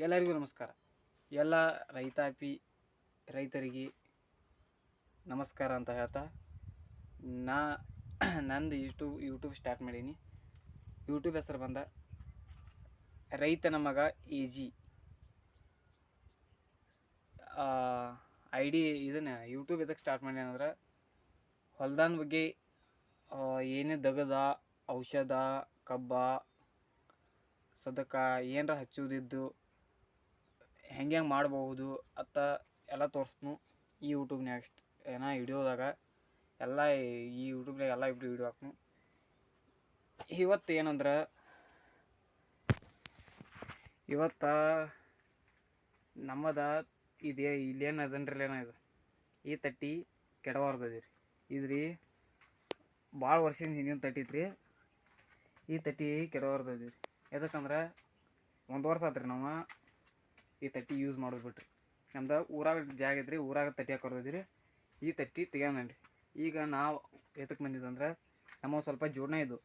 ಎಲ್ಲರಿಗೂ ನಮಸ್ಕಾರ. ಎಲ್ಲ ರೈತಾಪಿ ರೈತರಿಗೆ ನಮಸ್ಕಾರ ಅಂತ ಹೇಳ್ತಾ, ನಾ ನಂದು ಯೂಟ್ಯೂಬ್ ಯೂಟ್ಯೂಬ್ ಸ್ಟಾರ್ಟ್ ಮಾಡೀನಿ. ಯೂಟ್ಯೂಬ್ ಹೆಸರು ಬಂದ ರೈತನ ಮಗ ಎ ಜಿ ಐ ಡಿ ಇದನ್ನು ಯೂಟ್ಯೂಬ್ ಇದಕ್ಕೆ ಸ್ಟಾರ್ಟ್ ಮಾಡಿ ಅಂದ್ರೆ ಹೊಲ್ದಾನ ಬಗ್ಗೆ ಏನೇ ದಗದ, ಔಷಧ, ಕಬ್ಬ, ಸದಕ ಏನರ ಹಚ್ಚುದಿದ್ದು ಹೆಂಗೆ ಹೆಂಗೆ ಮಾಡಬಹುದು ಅತ್ತ ಎಲ್ಲ ತೋರಿಸ್ನು ಈ ಯೂಟ್ಯೂಬ್ನ್ಯಾಗ ಏನೋ ವಿಡಿಯೋದಾಗ ಎಲ್ಲ ಈ ಯೂಟ್ಯೂಬ್ನಾಗ ಎಲ್ಲ ಇಬ್ಬರು ವಿಡಿಯೋ ಹಾಕ್ನು ಇವತ್ತು ಏನಂದ್ರೆ ಇವತ್ತ ನಮ್ಮದ ಇದೇ ಇಲ್ಲೇನು ಅದನ್ರಿ ಏನೋ ಇದು? ಈ ತಟ್ಟಿ ಕೆಡವಾರ್ದದಿ ರೀ ಇದ್ರಿ ಭಾಳ ವರ್ಷದಿಂದ ಹಿಂದಿನ ತಟ್ಟಿ ರೀ ಈ ತಟ್ಟಿ ಕೆಡವಾರ್ದದಿ ರೀ ಎದಕ್ಕಂದ್ರೆ ಒಂದು ವರ್ಷ ಆತ್ರಿ ನಾವು ಈ ತಟ್ಟಿ ಯೂಸ್ ಮಾಡೋದು ಬಿಟ್ರಿ. ನಮ್ದು ಊರಾಗ ಜಾಗ ಇದ್ರಿ ಊರಾಗ ತಟ್ಟಿ ಹಾಕೊರ್ದೈತಿ ಈ ತಟ್ಟಿ ತೆಗ್ಯಾನನ್ರಿ ಈಗ ನಾವು ಎದಕ್ಕೆ ಬಂದಿದ್ದಂದ್ರೆ ನಮ್ಮ ಸ್ವಲ್ಪ ಜೂರ್ಣ ಇದು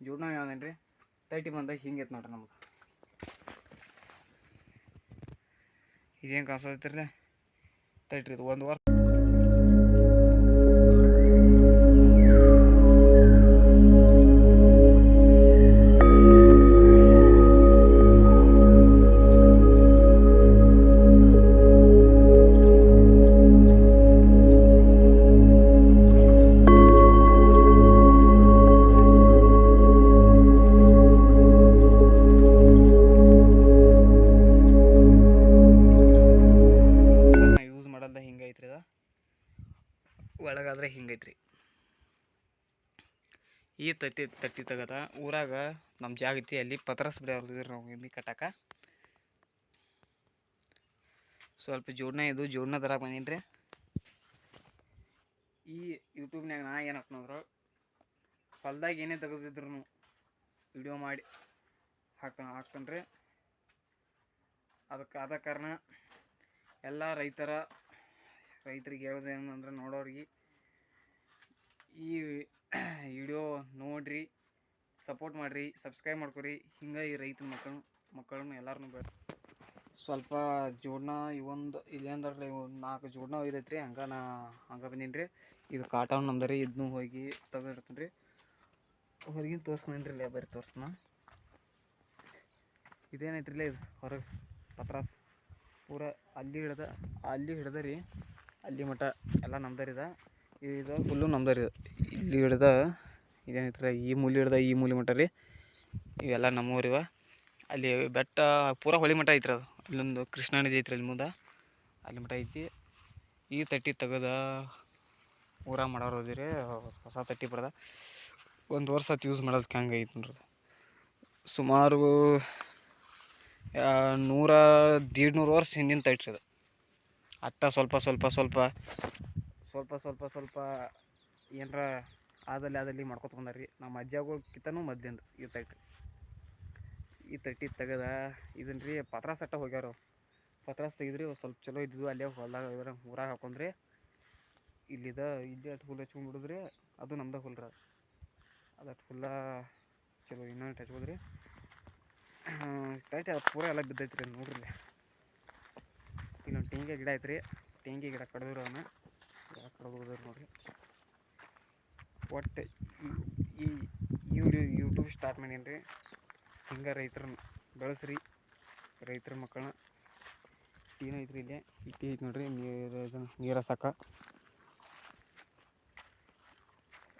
ಜೂರ್ಣ ಯಾವ್ದೇನ್ರಿ ತಟ್ಟಿ ಬಂದಾಗ ಹಿಂಗೆ ಐತೆ ನೋಡ್ರಿ ನಮ್ಗೆ ಇದೇನು ಕಾಸೈತಿರ್ಲೆ ತಟ್ಟಿ ಇದು ಒಂದು ವರ್ಷ ಹಿಂಗೈತ್ರಿ. ಈ ತತ್ತಿ ತಟ್ಟಿ ತೆಗದ ಊರಾಗ ನಮ್ಮ ಜಾಗ ಐತಿ ಅಲ್ಲಿ ಪತ್ರಸ್ ಬಿಡೋರು ಅವ್ರದ್ರಿ ನಾವು ಎಮ್ಮಿ ಕಟ್ಟಾಕ. ಸ್ವಲ್ಪ ಜೋಡ್ನ ಇದು, ಜೋಡ್ನ ದರ ಬಂದೀನಿ ರೀ ಈ ಯೂಟ್ಯೂಬ್ನಾಗ ನಾ ಏನು ಹೊಲ್ದಾಗ ಏನೇ ತೆಗೆದಿದ್ರು ವಿಡಿಯೋ ಮಾಡಿ ಹಾಕ ರೀ ಅದಕ್ಕೆ ಆದ ಕಾರಣ ಎಲ್ಲ ರೈತರ, ರೈತರಿಗೆ ಹೇಳೋದೇನಂದ್ರೆ ನೋಡೋರಿಗೆ ಈ ವಿಡಿಯೋ ನೋಡ್ರಿ ಸಪೋರ್ಟ್ ಮಾಡಿರಿ ಸಬ್ಸ್ಕ್ರೈಬ್ ಮಾಡ್ಕೊರಿ. ಹಿಂಗೆ ಈ ರೈತ ಮಕ್ಕಳು, ಮಕ್ಕಳನ್ನು ಎಲ್ಲರನ್ನೂ ಬೇಡ. ಸ್ವಲ್ಪ ಜೋಡಣ ಇವೊಂದು ಇಲ್ಲೇಂದ್ರೆ ನಾಲ್ಕು ನಾಲ್ಕು ಜೋಡಣ ರೀ ಹಂಗೆ ನಾ ಹಂಗೆ ಬಂದೀನಿ ರೀ ಇದು ಕಾಟನ್ ನಮ್ದು ರೀ ಇದನ್ನು ಹೋಗಿ ತೆಗೆದಿರ್ತೀನಿ ರೀ ಹೊರಗಿನ ತೋರಿಸ್ನೇನು ರೀ ಇಲ್ಲೇ ಬರ್ರಿ ತೋರಿಸ್ನ ಇದೇನೈತ್ರಿಲ್ಲ ಇದು, ಹೊರಗೆ ಪತ್ರಾಸ್. ಪೂರ ಅಲ್ಲಿ ಹಿಡ್ದ ಅಲ್ಲಿ ಹಿಡ್ದ ರೀ ಅಲ್ಲಿ ಮಟ ಎಲ್ಲ ನಮ್ದರಿದ. ಇದು ಫುಲ್ಲು ರೀ ಇಲ್ಲಿ ಹಿಡ್ದ ಇದೇನೈತ್ರ ಈ ಮೂಲೆ ಹಿಡ್ದ ಈ ಮೂಲೆ ಮಠ ರೀ. ಇವೆಲ್ಲ ನಮ್ಮೂರಿವ ಅಲ್ಲಿ ಬೆಟ್ಟ ಪೂರ ಹೊಳಿ ಮಠ ಐತ್ರಿ ಅದು. ಇಲ್ಲೊಂದು ಕೃಷ್ಣ ನದಿ ಐತ್ರಿ ಅಲ್ಲಿ ಮುಂದೆ. ಅಲ್ಲಿ ಮಠ ಐತಿ. ಈ ತಟ್ಟಿ ತೆಗೆದ ಊರ ಮಾಡೋರು ಹೋದಿರಿ ಹೊಸ ತಟ್ಟಿ ಬಡ್ದ ಒಂದು ವರ್ಷ ಆತು ಯೂಸ್ ಮಾಡೋದಕ್ಕೆ ಹಂಗೆ ಐತಿ ನೋಡ್ರಿ ಅದು. ಸುಮಾರು ನೂರ ನೂರ, ದೀಡ್ನೂರು ವರ್ಷ ಹಿಂದಿನ ತಟ್ಟಿ ಅದು. ಅಟ್ಟ ಸ್ವಲ್ಪ ಸ್ವಲ್ಪ ಸ್ವಲ್ಪ ಸ್ವಲ್ಪ ಸ್ವಲ್ಪ ಸ್ವಲ್ಪ ಏನರ ಆದಲ್ಲಿ ಆದಲ್ಲಿ ಮಾಡ್ಕೊತ ಬಂದಾರ್ರಿ. ನಮ್ಮ ಅಜ್ಜಗಳು ಕಿತ್ತನೂ ಮೊದ್ಲಿಂದ ಈ ತಟ್ಟಿ. ಈ ತಟ್ಟಿ ತೆಗೆದ ಇದನ್ನ ರೀ ಅಟ್ಟ ಹೋಗ್ಯಾರ. ಪತ್ರಾಸ್ ತೆಗೆದ್ರಿ ಸ್ವಲ್ಪ ಚಲೋ ಇದ್ದಿದ್ದು ಅಲ್ಲೇ ಹೊಲ್ದಾಗ ಊರಾಗ ಹಾಕೊಂಡ್ರಿ. ಇಲ್ಲಿದ ಇಲ್ಲಿ ಅಟ್ ಹಚ್ಕೊಂಡು ಹಚ್ಕೊಂಡ್ಬಿಡುದ್ರಿ ಅದು ನಮ್ದು ಹುಲ್ರ. ಅದು ಹುಲ್ಲ ಚಲೋ ಇನ್ನೊಂದು ಹಚ್ಬೋದ್ರಿ. ಟೈಟ್ ಅದು ಪೂರ ಎಲ್ಲ ಬಿದ್ದೈತ್ರಿ ನೋಡ್ರಿ. ಇಲ್ಲಿ. ಇಲ್ಲೊಂದು ತೆಂಗಿನ ಗಿಡ ಐತ್ರಿ. ತೆಂಗಿ ಗಿಡ ಕಡಿದ್ರು ಅವನ್ನ ಗಿಡ ನೋಡಿರಿ. ಒಟ್ಟು ಈ ವಿಡಿಯೋ ಯೂಟ್ಯೂಬ್ ಸ್ಟಾರ್ಟ್ ಮಾಡೀನಿ ರೀ ಹಿಂಗೆ ರೈತರನ್ನ ಬೆಳೆಸ್ರಿ. ರೈತರ ಮಕ್ಕಳನ್ನ ಟೀನ ಐತ್ರಿ ಇಲ್ಲಿ. ಈ ಟೀ ಐತಿ ನೋಡ್ರಿ. ನೀರು ನೀರು ಸಾಕ.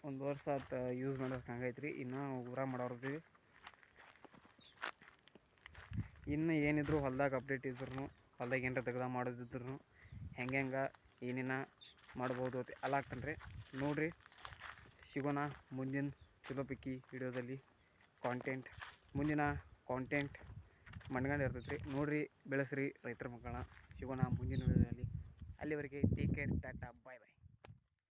ಒಂದು ವರ್ಷ ಆತ ಯೂಸ್ ಮಾಡೋಕೆ ಹಂಗೈತ್ರಿ ಇನ್ನೂ ಊರ ಮಾಡೋರ್ದು. ಇನ್ನು ಏನಿದ್ರು ಹೊಲ್ದಾಗ ಅಪ್ಡೇಟ್ ಇದ್ರು ಹೊಲ್ದಾಗ ಏನರ ತೆಗ್ದ ಮಾಡೋದಿದ್ರು ಹೆಂಗೆ ಹೆಂಗೆ ಏನೇನ ಮಾಡ್ಬೋದು ಅಂತ ರೀ ನೋಡಿರಿ ಸಿಗೋಣ ಮುಂದಿನ ಚಲೋ ವಿಡಿಯೋದಲ್ಲಿ ಕಾಂಟೆಂಟ್ ಮುಂದಿನ ಕಾಂಟೆಂಟ್ ಮಣ್ಗಂಡು ಇರ್ತೈತೆ ರೀ ನೋಡಿರಿ, ಬೆಳೆಸ್ರಿ ರೈತರ ಮಕ್ಕಳನ್ನ ಸಿಗೋಣ ಮುಂದಿನ ವಿಡಿಯೋದಲ್ಲಿ. ಅಲ್ಲಿವರೆಗೆ ಟೇಕ್ ಕೇರ್ ಟಾಟಾ ಬಾಯ್